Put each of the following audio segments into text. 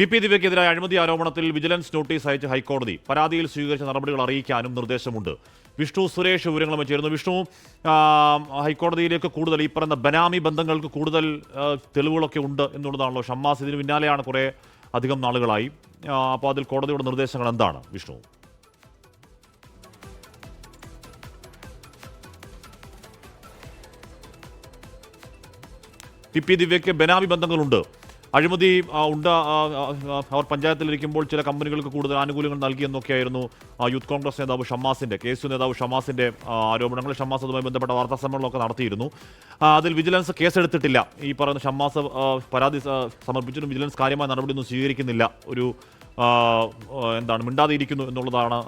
P P ദിവ്യക്കെതിരായ അഴിമതി ആരോപണത്തിൽ vigilance notice അയച്ച ഹൈക്കോടതി പരാതിയിൽ സ്വീകരിച്ച നടപടികൾ അറിയിക്കാനും നിർദ്ദേശമുണ്ട്. വിഷ്ണു സുരേഷ് വിവരങ്ങളുമായി ചേരുന്നു. വിഷ്ണു ഹൈക്കോടതിയിലേക്ക് കൂടുതൽ ഈ പറയുന്ന ബനാമി ബന്ധങ്ങൾക്ക് കൂടുതൽ തെളിവുകളൊക്കെ ഉണ്ട് എന്നുള്ളതാണല്ലോ ഷമ്മാസ്. ഇതിന് പിന്നാലെയാണ് കുറേ അധികം നാളുകളായി. അപ്പോൾ അതിൽ കോടതിയുടെ നിർദ്ദേശങ്ങൾ എന്താണ്? വിഷ്ണു. പി പി ദിവ്യയ്ക്ക് ബനാമി ബന്ധങ്ങളുണ്ട്. അഴിമതി ഉണ്ട് അവർ പഞ്ചായത്തിലിരിക്കുമ്പോൾ ചില കമ്പനികൾക്ക് കൂടുതൽ ആനുകൂല്യങ്ങൾ നൽകിയെന്നൊക്കെയായിരുന്നു യൂത്ത് കോൺഗ്രസ് നേതാവ് ഷമ്മാസിന്റെ കെ എസ് നേതാവ് ഷമ്മാസിന്റെ ആ, ആരോപണങ്ങൾ. ഷമ്മാസ് അതുമായി ബന്ധപ്പെട്ട വാർത്താ സമ്മേളനമൊക്കെ നടത്തിയിരുന്നു. അതിൽ വിജിലൻസ് കേസെടുത്തിട്ടില്ല. ഈ പറയുന്ന ഷമ്മാസ് പരാതി സമർപ്പിച്ചിട്ടും വിജിലൻസ് കാര്യമായ നടപടിയൊന്നും സ്വീകരിക്കുന്നില്ല. ഒരു എന്താണ് മിണ്ടാതിരിക്കുന്നു എന്നുള്ളതാണ്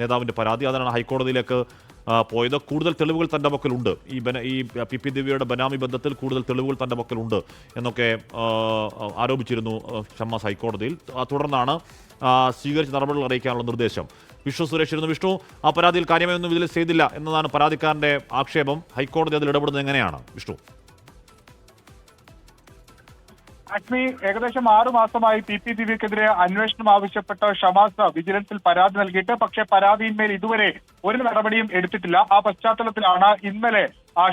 നേതാവിന്റെ പരാതി. അതാണ് ഹൈക്കോടതിയിലേക്ക് പോയത്. കൂടുതൽ തെളിവുകൾ തന്റെ പക്കലുണ്ട്. ഈ ബന ഈ പി പി ദിവ്യയുടെ ബനാമി ബന്ധത്തിൽ കൂടുതൽ തെളിവുകൾ തന്റെ പക്കലുണ്ട് എന്നൊക്കെ ആരോപിച്ചിരുന്നു ഷമ്മ ഷമ്മാസ് ഹൈക്കോടതിയിൽ തുടർന്നാണ് സ്വീകരിച്ച നടപടികൾ അറിയിക്കാനുള്ള നിർദ്ദേശം. വിഷ്ണു സുരേഷ് ഇരുന്നു. വിഷ്ണു ആ പരാതിയിൽ കാര്യമായൊന്നും ഇതിൽ ചെയ്തില്ല എന്നതാണ് പരാതിക്കാരന്റെ ആക്ഷേപം. ഹൈക്കോടതി അതിൽ ഇടപെടുന്നത് എങ്ങനെയാണ്? വിഷ്ണു. അഗ്നി ഏകദേശം ആറു മാസമായി പി പി ദിവ്യക്കെതിരെ അന്വേഷണം ആവശ്യപ്പെട്ട ഷമാസ വിജിലൻസിൽ പരാതി നൽകിയിട്ട് പക്ഷേ പരാതിയിന്മേൽ ഇതുവരെ ഒരു നടപടിയും എടുത്തിട്ടില്ല. ആ പശ്ചാത്തലത്തിലാണ് ഇന്നലെ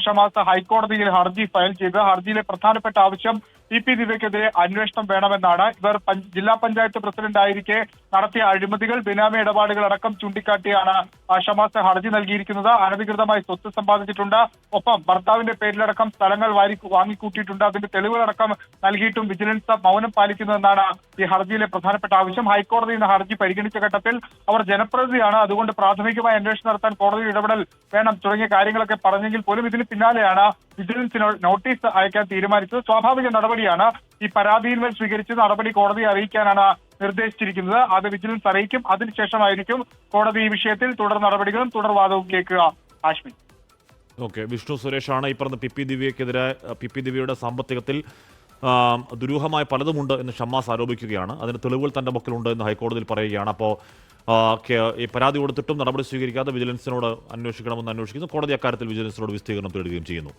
ഷമാസ ഹൈക്കോടതിയിൽ ഹർജി ഫയൽ ചെയ്ത് ഹർജിയിലെ പ്രധാനപ്പെട്ട ആവശ്യം പി പി ദിവ്യക്കെതിരെ അന്വേഷണം വേണമെന്നാണ് ഇവർ ജില്ലാ പഞ്ചായത്ത് പ്രസിഡന്റ് ആയിരിക്കെ നടത്തിയ അഴിമതികൾ ബിനാമി ഇടപാടുകൾ അടക്കം ചൂണ്ടിക്കാട്ടിയാണ് ഷമാസ് ഹർജി നൽകിയിരിക്കുന്നത്. അനധികൃതമായി സ്വത്ത് സമ്പാദിച്ചിട്ടുണ്ട്. ഒപ്പം ഭർത്താവിന്റെ പേരിലടക്കം സ്ഥലങ്ങൾ വാരി വാങ്ങിക്കൂട്ടിയിട്ടുണ്ട്. അതിന്റെ തെളിവുകളടക്കം നൽകിയിട്ടും വിജിലൻസ് മൗനം പാലിക്കുന്നതെന്നാണ് ഈ ഹർജിയിലെ പ്രധാനപ്പെട്ട ആവശ്യം. ഹൈക്കോടതി ഇന്ന് ഹർജി പരിഗണിച്ച ഘട്ടത്തിൽ അവർ ജനപ്രതിനിധിയാണ്. അതുകൊണ്ട് പ്രാഥമികമായി അന്വേഷണം നടത്താൻ കോടതി ഇടപെടൽ വേണം തുടങ്ങിയ കാര്യങ്ങളൊക്കെ പറഞ്ഞെങ്കിൽ പോലും ഇതിന് പിന്നാലെയാണ് വിജിലൻസിന് നോട്ടീസ് അയക്കാൻ തീരുമാനിച്ചത്. സ്വാഭാവിക നടപടിയാണ് ഈ പരാതിയിന്മേൽ സ്വീകരിച്ച് നടപടി കോടതിയെ അറിയിക്കാനാണ് നിർദ്ദേശിച്ചിരിക്കുന്നത്. അത് വിജിലൻസ് അറിയിക്കും. അതിനുശേഷമായിരിക്കും കോടതി ഈ വിഷയത്തിൽ തുടർ നടപടികളും തുടർ വാദവും കേൾക്കുക. ആശ്മി ഓക്കെ. വിഷ്ണു സുരേഷാണ് ഈ പറഞ്ഞ പി പി ദിവ്യക്കെതിരെ പി പി ദിവ്യയുടെ സാമ്പത്തികത്തിൽ ദുരൂഹമായ പലതുമുണ്ട് എന്ന് ഷമ്മാസ് ആരോപിക്കുകയാണ്. അതിന് തെളിവുകൾ തന്റെ പക്കലുണ്ട് എന്ന് ഹൈക്കോടതിയിൽ പറയുകയാണ്. അപ്പോൾ ഈ പരാതി കൊടുത്തിട്ടും നടപടി സ്വീകരിക്കാതെ വിജിലൻസിനോട് അന്വേഷിക്കണമെന്ന് അന്വേഷിക്കുന്നു. കോടതി അക്കാര്യത്തിൽ വിജിലൻസിനോട് വിസ്തീർണം തേടുകയും ചെയ്യുന്നു.